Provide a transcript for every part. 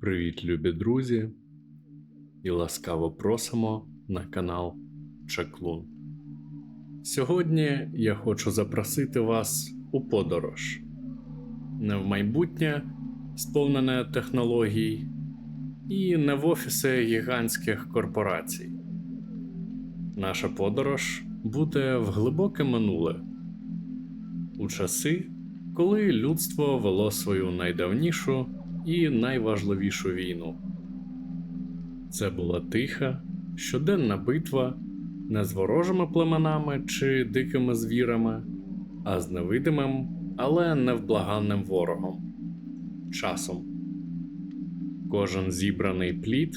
Привіт, любі друзі, і ласкаво просимо на канал Чаклун. Сьогодні я хочу запросити вас у подорож не в майбутнє, сповнене технологій, і не в офіси гігантських корпорацій. Наша подорож буде в глибоке минуле у часи, коли людство вело свою найдавнішу і найважливішу війну. Це була тиха, щоденна битва не з ворожими племенами чи дикими звірами, а з невидимим, але невблаганним ворогом часом. Кожен зібраний плід,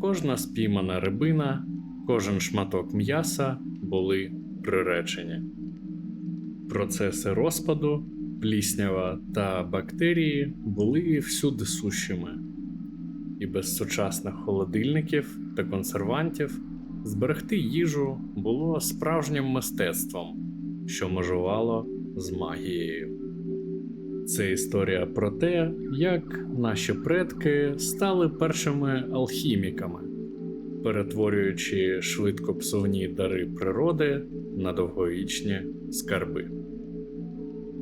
кожна спіймана рибина, кожен шматок м'яса були приречені. Процеси розпаду пліснява та бактерії були всюди сущими, і без сучасних холодильників та консервантів зберегти їжу було справжнім мистецтвом, що межувало з магією. Це історія про те, як наші предки стали першими алхіміками, перетворюючи швидко псовні дари природи на довговічні скарби.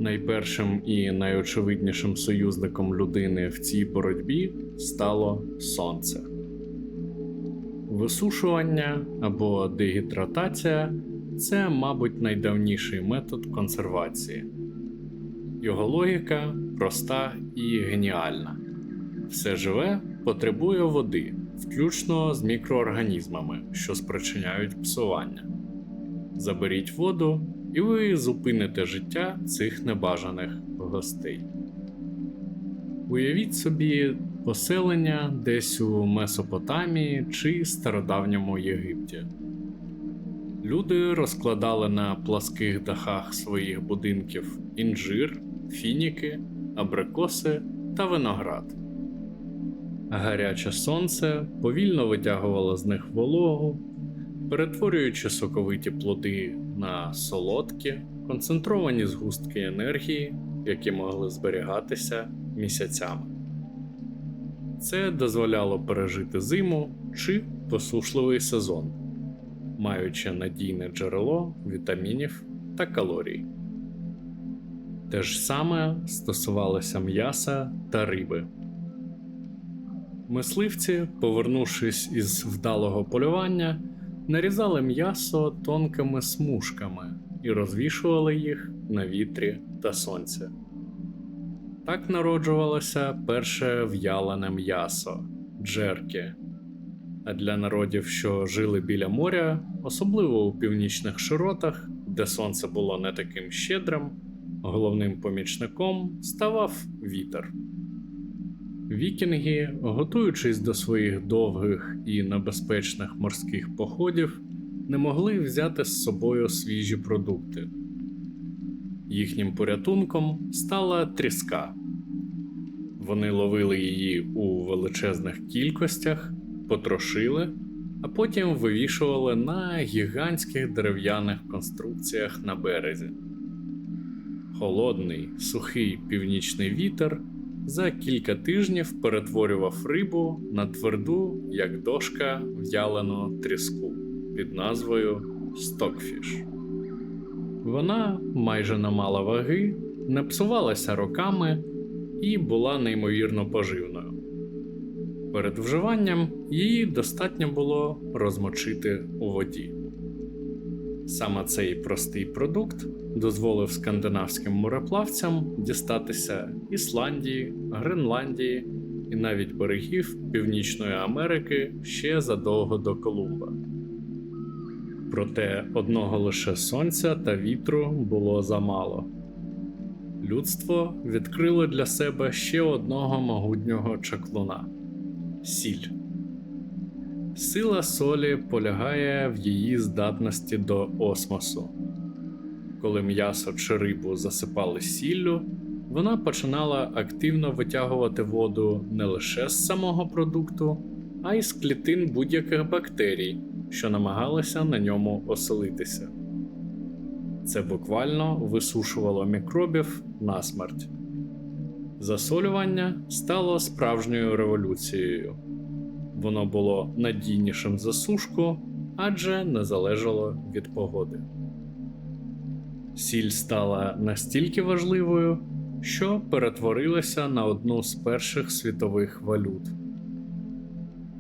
Найпершим і найочевиднішим союзником людини в цій боротьбі стало сонце. Висушування або дегідратація це, мабуть, найдавніший метод консервації. Його логіка проста і геніальна. Все живе потребує води, включно з мікроорганізмами, що спричиняють псування. Заберіть воду, і ви зупините життя цих небажаних гостей. Уявіть собі поселення десь у Месопотамії чи стародавньому Єгипті. Люди розкладали на пласких дахах своїх будинків інжир, фініки, абрикоси та виноград. Гаряче сонце повільно витягувало з них вологу, перетворюючи соковиті плоди на солодкі, концентровані згустки енергії, які могли зберігатися місяцями. Це дозволяло пережити зиму чи посушливий сезон, маючи надійне джерело вітамінів та калорій. Те ж саме стосувалося м'яса та риби. Мисливці, повернувшись із вдалого полювання, нарізали м'ясо тонкими смужками і розвішували їх на вітрі та сонці. Так народжувалося перше в'ялене м'ясо джерки. А для народів, що жили біля моря, особливо у північних широтах, де сонце було не таким щедрим, головним помічником ставав вітер. Вікінги, готуючись до своїх довгих і небезпечних морських походів, не могли взяти з собою свіжі продукти. Їхнім порятунком стала тріска. Вони ловили її у величезних кількостях, потрошили, а потім вивішували на гігантських дерев'яних конструкціях на березі. Холодний, сухий північний вітер за кілька тижнів перетворював рибу на тверду, як дошка в'ялену тріску під назвою Стокфіш. Вона майже не мала ваги, не псувалася роками і була неймовірно поживною. Перед вживанням її достатньо було розмочити у воді. Саме цей простий продукт дозволив скандинавським мореплавцям дістатися Ісландії, Гренландії і навіть берегів Північної Америки ще задовго до Колумба. Проте одного лише сонця та вітру було замало. Людство відкрило для себе ще одного могутнього чаклуна сіль. Сила солі полягає в її здатності до осмосу. Коли м'ясо чи рибу засипали сіллю, вона починала активно витягувати воду не лише з самого продукту, а й з клітин будь-яких бактерій, що намагалися на ньому оселитися. Це буквально висушувало мікробів на смерть. Засолювання стало справжньою революцією. Воно було надійнішим за сушку, адже не залежало від погоди. Сіль стала настільки важливою, що перетворилася на одну з перших світових валют.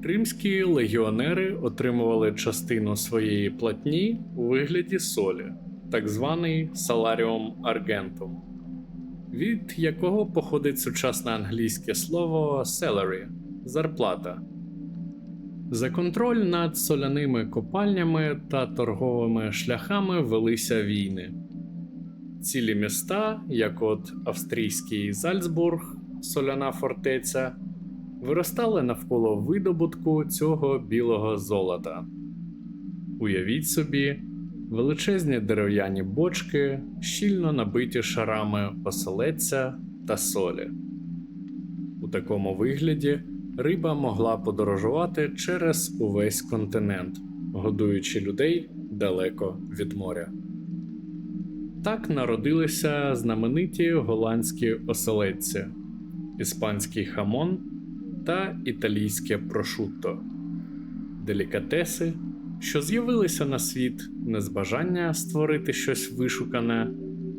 Римські легіонери отримували частину своєї платні у вигляді солі, так званий саларіум аргентум, від якого походить сучасне англійське слово salary – зарплата. За контроль над соляними копальнями та торговими шляхами велися війни. Цілі міста, як от австрійський Зальцбург, соляна фортеця, виростали навколо видобутку цього білого золота. Уявіть собі, величезні дерев'яні бочки, щільно набиті шарами оселедця та солі. У такому вигляді риба могла подорожувати через увесь континент, годуючи людей далеко від моря. Так народилися знамениті голландські оселедці, іспанський хамон та італійське прошутто делікатеси, що з'явилися на світ не з бажання створити щось вишукане,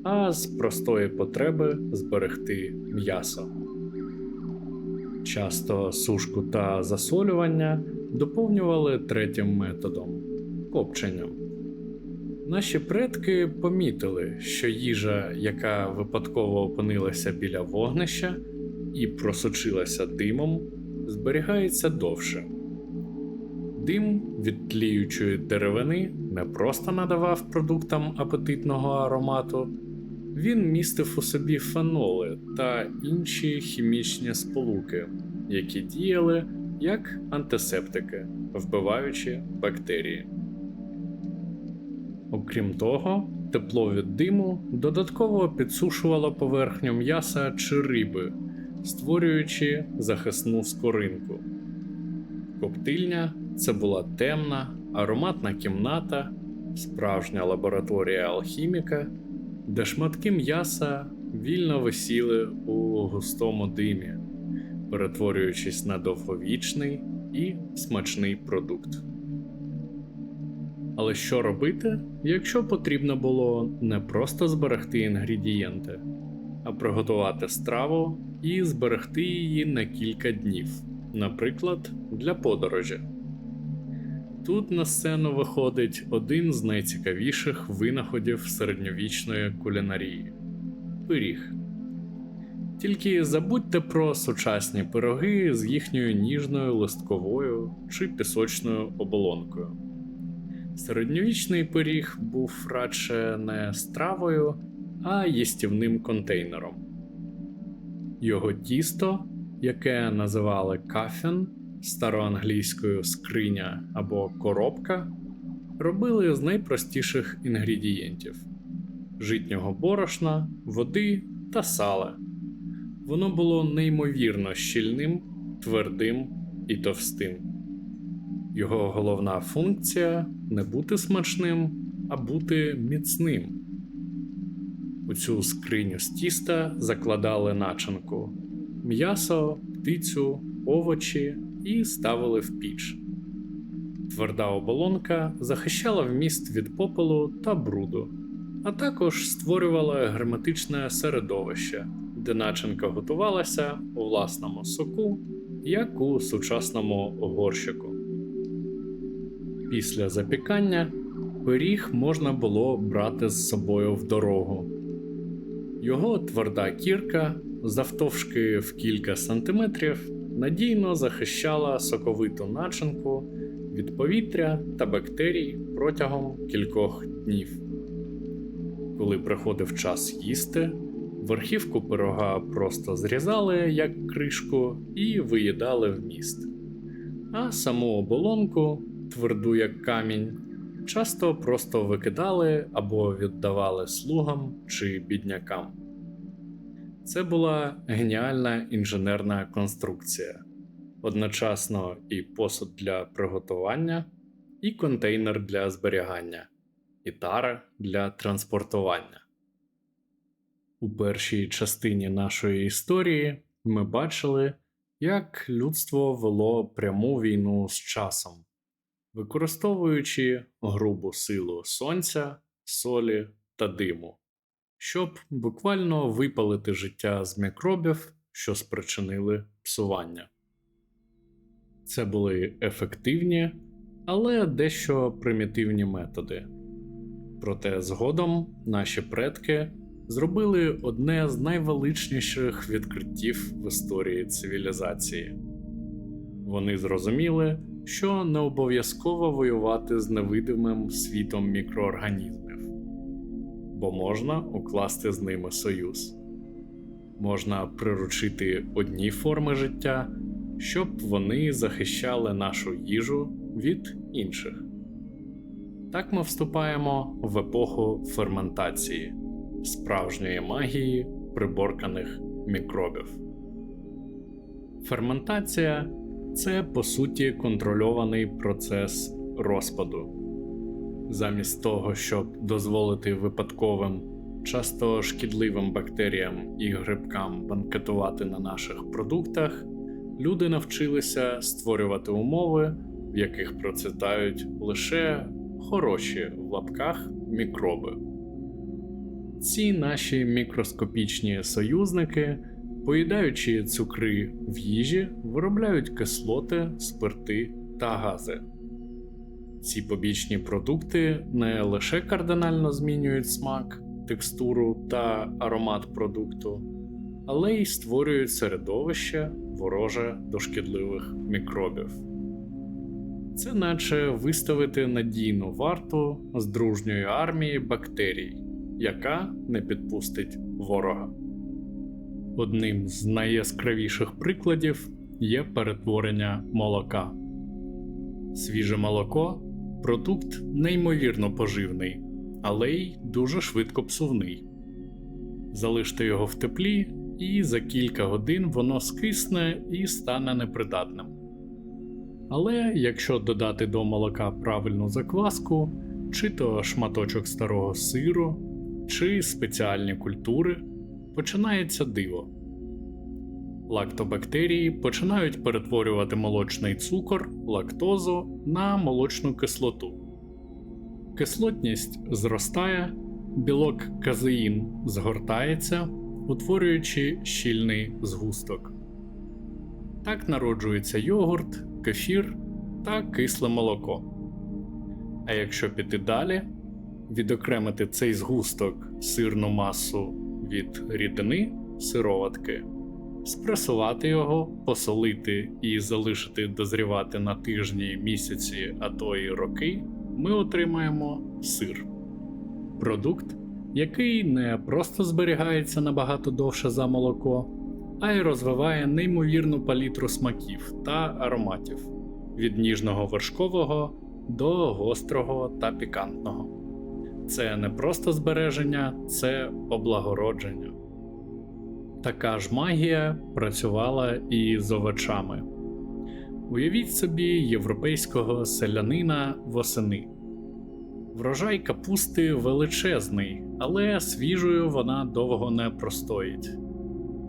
а з простої потреби зберегти м'ясо. Часто сушку та засолювання доповнювали третім методом копченням. Наші предки помітили, що їжа, яка випадково опинилася біля вогнища і просочилася димом, зберігається довше. Дим від тліючої деревини не просто надавав продуктам апетитного аромату, він містив у собі феноли та інші хімічні сполуки, які діяли як антисептики, вбиваючи бактерії. Окрім того, тепло від диму додатково підсушувало поверхню м'яса чи риби, створюючи захисну скоринку. Коптильня це була темна, ароматна кімната, справжня лабораторія алхіміка, де шматки м'яса вільно висіли у густому димі, перетворюючись на довговічний і смачний продукт. Але що робити, якщо потрібно було не просто зберегти інгредієнти, а приготувати страву і зберегти її на кілька днів, наприклад, для подорожі? Тут на сцену виходить один з найцікавіших винаходів середньовічної кулінарії пиріг. Тільки забудьте про сучасні пироги з їхньою ніжною листковою чи пісочною оболонкою. Середньовічний пиріг був радше не стравою, а їстівним контейнером. Його тісто, яке називали кафен, староанглійською скриня або коробка, робили з найпростіших інгредієнтів житнього борошна, води та сала. Воно було неймовірно щільним, твердим і товстим. Його головна функція не бути смачним, а бути міцним. У цю скриню з тіста закладали начинку, м'ясо, птицю, овочі і ставили в піч. Тверда оболонка захищала вміст від попелу та бруду, а також створювала герметичне середовище, де начинка готувалася у власному соку, як у сучасному горщику. Після запікання пиріг можна було брати з собою в дорогу. Його тверда кірка, завтовшки в кілька сантиметрів, надійно захищала соковиту начинку від повітря та бактерій протягом кількох днів. Коли приходив час їсти, верхівку пирога просто зрізали як кришку і виїдали в міст, а саму оболонку тверду як камінь, часто просто викидали або віддавали слугам чи біднякам. Це була геніальна інженерна конструкція, одночасно і посуд для приготування, і контейнер для зберігання, і тара для транспортування. У першій частині нашої історії ми бачили, як людство вело пряму війну з часом, використовуючи грубу силу сонця, солі та диму, щоб буквально випалити життя з мікробів, що спричинили псування. Це були ефективні, але дещо примітивні методи. Проте згодом наші предки зробили одне з найвеличніших відкриттів в історії цивілізації. Вони зрозуміли, що не обов'язково воювати з невидимим світом мікроорганізмів, бо можна укласти з ними союз. Можна приручити одні форми життя, щоб вони захищали нашу їжу від інших. Так ми вступаємо в епоху ферментації, справжньої магії приборканих мікробів. Ферментація це по суті контрольований процес розпаду. Замість того, щоб дозволити випадковим, часто шкідливим бактеріям і грибкам банкетувати на наших продуктах, люди навчилися створювати умови, в яких процвітають лише хороші в лапках мікроби. Ці наші мікроскопічні союзники, поїдаючи цукри в їжі, виробляють кислоти, спирти та гази. Ці побічні продукти не лише кардинально змінюють смак, текстуру та аромат продукту, але й створюють середовище вороже до шкідливих мікробів. Це наче виставити надійну варту з дружньої армії бактерій, яка не підпустить ворога. Одним з найяскравіших прикладів є перетворення молока. Свіже молоко продукт неймовірно поживний, але й дуже швидко псувний. Залиште його в теплі, і за кілька годин воно скисне і стане непридатним. Але якщо додати до молока правильну закваску, чи то шматочок старого сиру, чи спеціальні культури, починається диво. Лактобактерії починають перетворювати молочний цукор, лактозу на молочну кислоту. Кислотність зростає, білок казеїн згортається, утворюючи щільний згусток. Так народжується йогурт, кефір та кисле молоко. А якщо піти далі, відокремити цей згусток сирну масу від рідини сироватки, спресувати його, посолити і залишити дозрівати на тижні, місяці, а то й роки, ми отримаємо сир. Продукт, який не просто зберігається набагато довше за молоко, а й розвиває неймовірну палітру смаків та ароматів від ніжного вершкового до гострого та пікантного. Це не просто збереження, це облагородження. Така ж магія працювала і з овочами. Уявіть собі європейського селянина восени. Врожай капусти величезний, але свіжою вона довго не простоїть.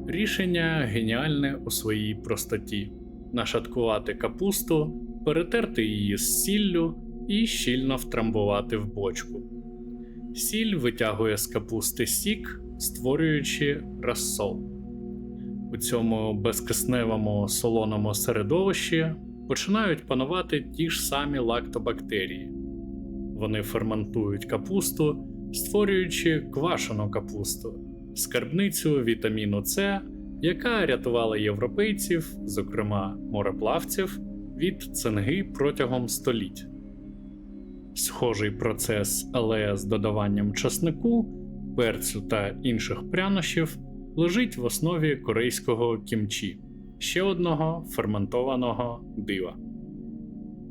Рішення геніальне у своїй простоті: нашаткувати капусту, перетерти її з сіллю і щільно втрамбувати в бочку. Сіль витягує з капусти сік, створюючи розсол. У цьому безкисневому солоному середовищі починають панувати ті ж самі лактобактерії. Вони ферментують капусту, створюючи квашену капусту, скарбницю вітаміну С, яка рятувала європейців, зокрема мореплавців, від цинги протягом століть. Схожий процес, але з додаванням часнику, перцю та інших прянощів лежить в основі корейського кімчі, ще одного ферментованого дива.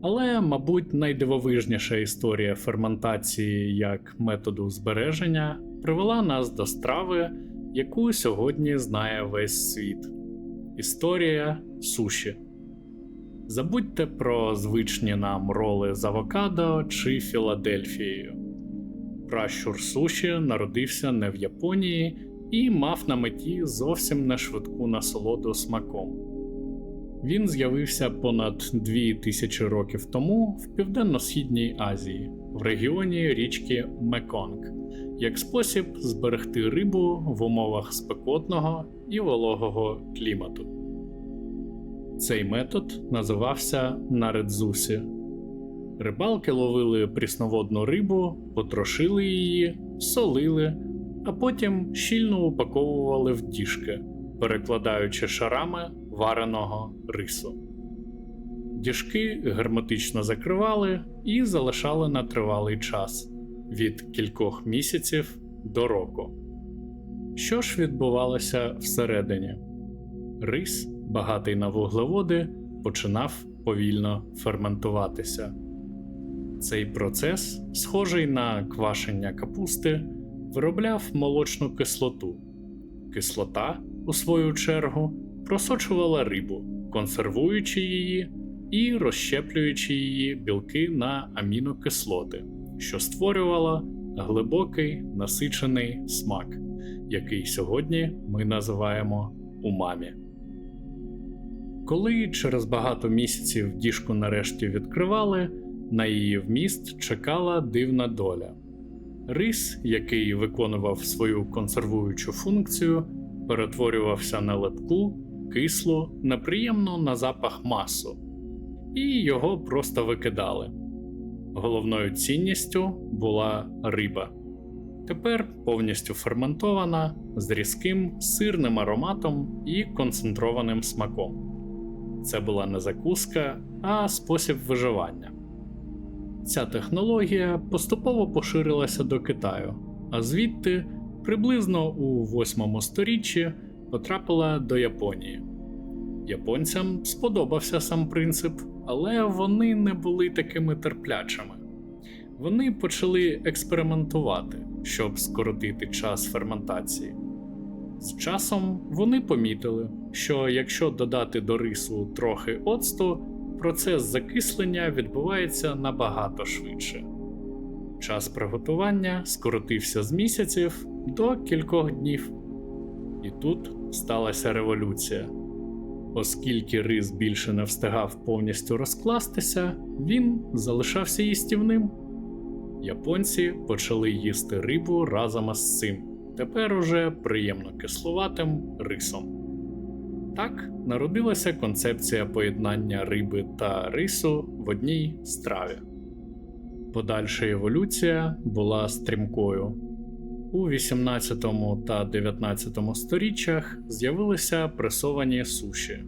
Але, мабуть, найдивовижніша історія ферментації як методу збереження привела нас до страви, яку сьогодні знає весь світ історія суші. Забудьте про звичні нам роли з авокадо чи Філадельфією. Пращур суші народився не в Японії і мав на меті зовсім не швидку насолоду смаком. Він з'явився понад дві тисячі років тому в Південно-Східній Азії, в регіоні річки Меконг, як спосіб зберегти рибу в умовах спекотного і вологого клімату. Цей метод називався наредзусі. Рибалки ловили прісноводну рибу, потрошили її, солили, а потім щільно упаковували в діжки, перекладаючи шарами вареного рису. Діжки герметично закривали і залишали на тривалий час від кількох місяців до року. Що ж відбувалося всередині? Рис, багатий на вуглеводи, починав повільно ферментуватися. Цей процес, схожий на квашення капусти, виробляв молочну кислоту. Кислота, у свою чергу, просочувала рибу, консервуючи її і розщеплюючи її білки на амінокислоти, що створювала глибокий насичений смак, який сьогодні ми називаємо умамі. Коли через багато місяців діжку нарешті відкривали, на її вміст чекала дивна доля. Рис, який виконував свою консервуючу функцію, перетворювався на липку, кислу, неприємну на запах масу, і його просто викидали. Головною цінністю була риба. Тепер повністю ферментована з різким сирним ароматом і концентрованим смаком. Це була не закуска, а спосіб виживання. Ця технологія поступово поширилася до Китаю, а звідти приблизно у 8 сторіччі потрапила до Японії. Японцям сподобався сам принцип, але вони не були такими терплячими. Вони почали експериментувати, щоб скоротити час ферментації. З часом вони помітили, що якщо додати до рису трохи оцту, процес закислення відбувається набагато швидше. Час приготування скоротився з місяців до кількох днів. І тут сталася революція. Оскільки рис більше не встигав повністю розкластися, він залишався їстівним. Японці почали їсти рибу разом із цим, тепер уже приємно кислуватим рисом. Так народилася концепція поєднання риби та рису в одній страві. Подальша еволюція була стрімкою. У 18 та 19 сторіччях з'явилися пресовані суші,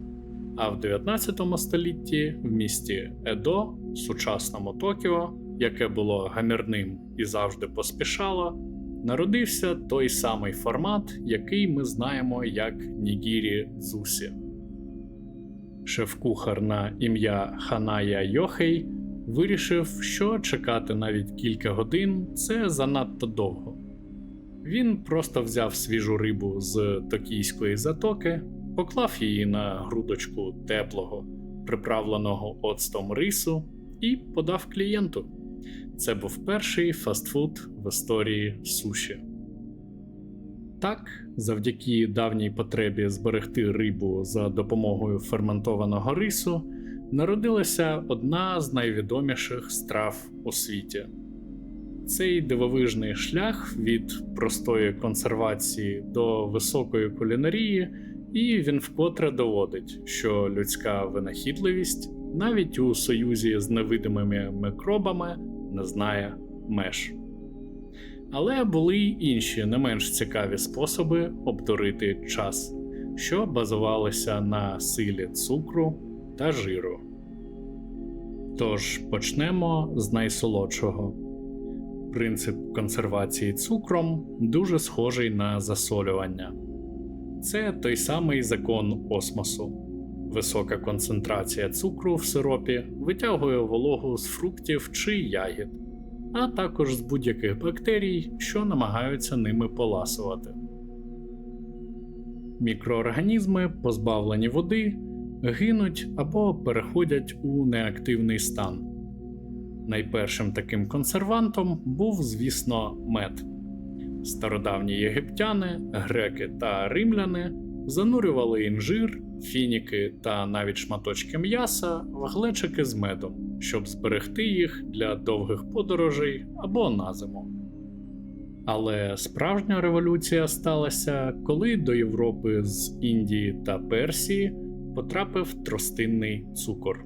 а в 19 столітті в місті Едо, сучасному Токіо, яке було гамірним і завжди поспішало, народився той самий формат, який ми знаємо як Нігірі Дзусі. Шеф-кухар на ім'я Ханая Йохей вирішив, що чекати навіть кілька годин це занадто довго. Він просто взяв свіжу рибу з токійської затоки, поклав її на грудочку теплого, приправленого оцтом рису і подав клієнту. Це був перший фастфуд в історії суші. Так, завдяки давній потребі зберегти рибу за допомогою ферментованого рису, народилася одна з найвідоміших страв у світі. Цей дивовижний шлях від простої консервації до високої кулінарії, і він вкотре доводить, що людська винахідливість навіть у союзі з невидимими мікробами не знає меж. Але були й інші не менш цікаві способи обдурити час, що базувалися на силі цукру та жиру. Тож почнемо з найсолодшого. Принцип консервації цукром дуже схожий на засолювання. Це той самий закон осмосу. Висока концентрація цукру в сиропі витягує вологу з фруктів чи ягід, а також з будь-яких бактерій, що намагаються ними поласувати. Мікроорганізми, позбавлені води, гинуть або переходять у неактивний стан. Найпершим таким консервантом був, звісно, мед. Стародавні єгиптяни, греки та римляни занурювали інжир, фініки та навіть шматочки м'яса в глечики з медом, щоб зберегти їх для довгих подорожей або на зиму. Але справжня революція сталася, коли до Європи з Індії та Персії потрапив тростинний цукор.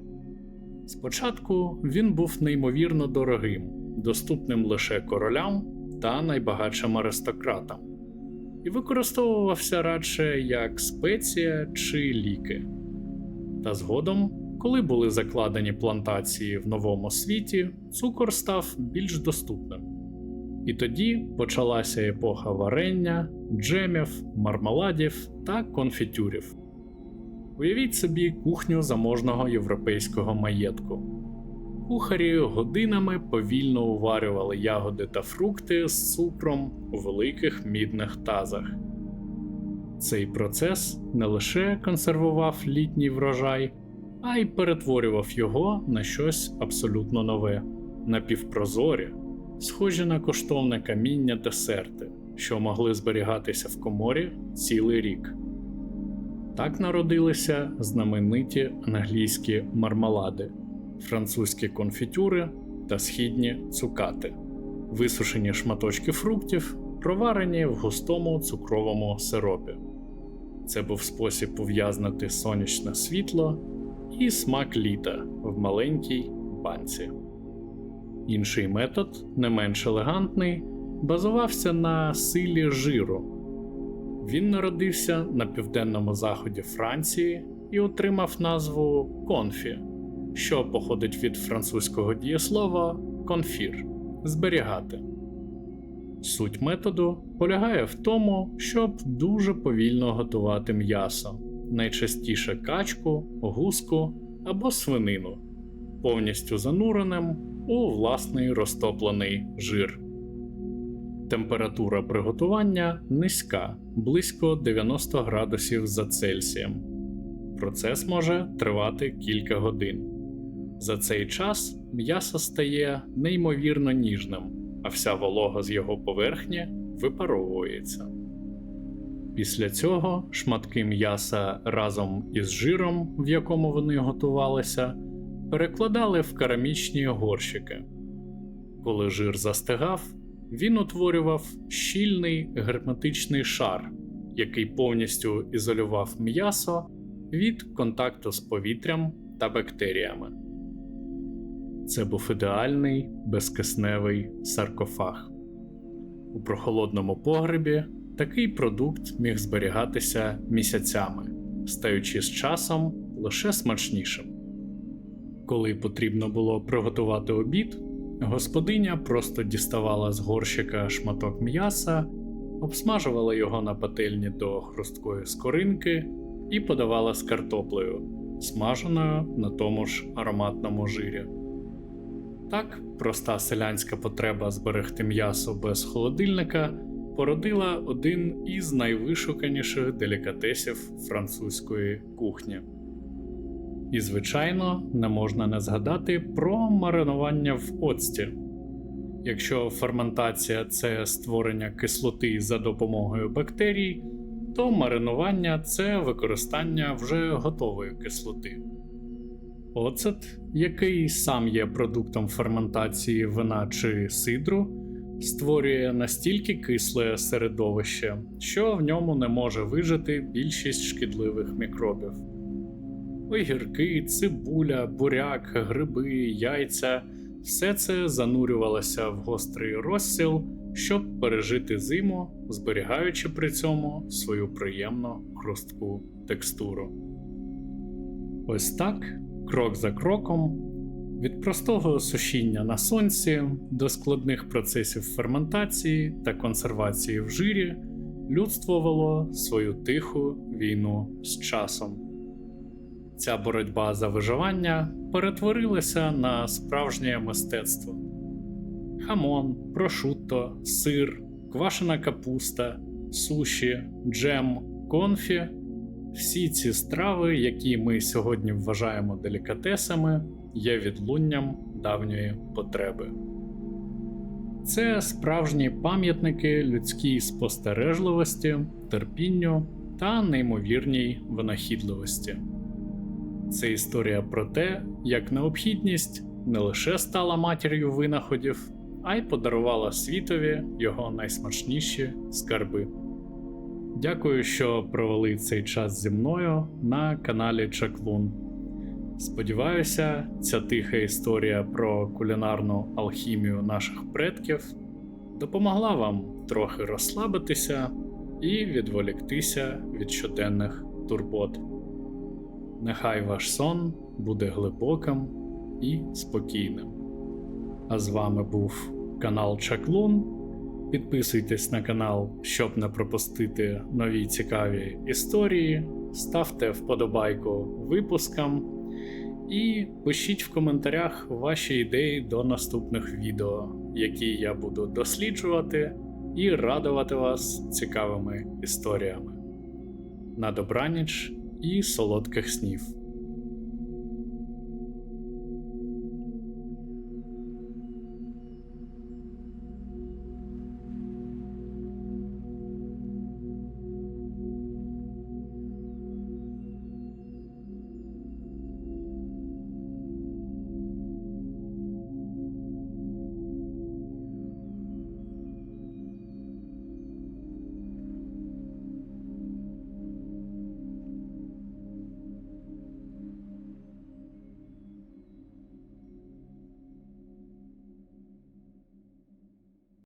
Спочатку він був неймовірно дорогим, доступним лише королям та найбагатшим аристократам, і використовувався радше як спеція чи ліки. Та згодом, коли були закладені плантації в новому світі, цукор став більш доступним. І тоді почалася епоха варення, джемів, мармеладів та конфітюрів. Уявіть собі кухню заможного європейського маєтку. Кухарі годинами повільно уварювали ягоди та фрукти з цукром у великих мідних тазах. Цей процес не лише консервував літній врожай, а й перетворював його на щось абсолютно нове, напівпрозорі, схожі на коштовне каміння десерти, що могли зберігатися в коморі цілий рік. Так народилися знамениті англійські мармелади, французькі конфітюри та східні цукати, висушені шматочки фруктів, проварені в густому цукровому сиропі. Це був спосіб пов'язнити сонячне світло і смак літа в маленькій банці. Інший метод, не менш елегантний, базувався на силі жиру. Він народився на південному заході Франції і отримав назву конфі, що походить від французького дієслова конфір зберігати. Суть методу полягає в тому, щоб дуже повільно готувати м'ясо, найчастіше качку, гуску або свинину, повністю зануреним у власний розтоплений жир. Температура приготування низька, близько 90 градусів за Цельсієм. Процес може тривати кілька годин. За цей час м'ясо стає неймовірно ніжним, а вся волога з його поверхні випаровується. Після цього шматки м'яса разом із жиром, в якому вони готувалися, перекладали в керамічні горщики. Коли жир застигав, він утворював щільний герметичний шар, який повністю ізолював м'ясо від контакту з повітрям та бактеріями. Це був ідеальний безкисневий саркофаг. У прохолодному погребі такий продукт міг зберігатися місяцями, стаючи з часом лише смачнішим. Коли потрібно було приготувати обід, господиня просто діставала з горщика шматок м'яса, обсмажувала його на пательні до хрусткої скоринки і подавала з картоплею, смаженою на тому ж ароматному жирі. Так, проста селянська потреба зберегти м'ясо без холодильника породила один із найвишуканіших делікатесів французької кухні. І, звичайно, не можна не згадати про маринування в оцті. Якщо ферментація це створення кислоти за допомогою бактерій, то маринування це використання вже готової кислоти. Оцет, який сам є продуктом ферментації вина чи сидру, створює настільки кисле середовище, що в ньому не може вижити більшість шкідливих мікробів. Огірки, цибуля, буряк, гриби, яйця все це занурювалося в гострий розсіл, щоб пережити зиму, зберігаючи при цьому свою приємно хрустку текстуру. Ось так, крок за кроком, від простого сушіння на сонці до складних процесів ферментації та консервації в жирі, людство вело свою тиху війну з часом. Ця боротьба за виживання перетворилася на справжнє мистецтво. Хамон, прошутто, сир, квашена капуста, суші, джем, конфі всі ці страви, які ми сьогодні вважаємо делікатесами, є відлунням давньої потреби. Це справжні пам'ятники людській спостережливості, терпінню та неймовірній винахідливості. Це історія про те, як необхідність не лише стала матір'ю винаходів, а й подарувала світові його найсмачніші скарби. Дякую, що провели цей час зі мною на каналі Чаклун. Сподіваюся, ця тиха історія про кулінарну алхімію наших предків допомогла вам трохи розслабитися і відволіктися від щоденних турбот. Нехай ваш сон буде глибоким і спокійним. А з вами був канал Чаклун. Підписуйтесь на канал, щоб не пропустити нові цікаві історії. Ставте вподобайку випускам і пишіть в коментарях ваші ідеї до наступних відео, які я буду досліджувати і радувати вас цікавими історіями. На добраніч і солодких снів!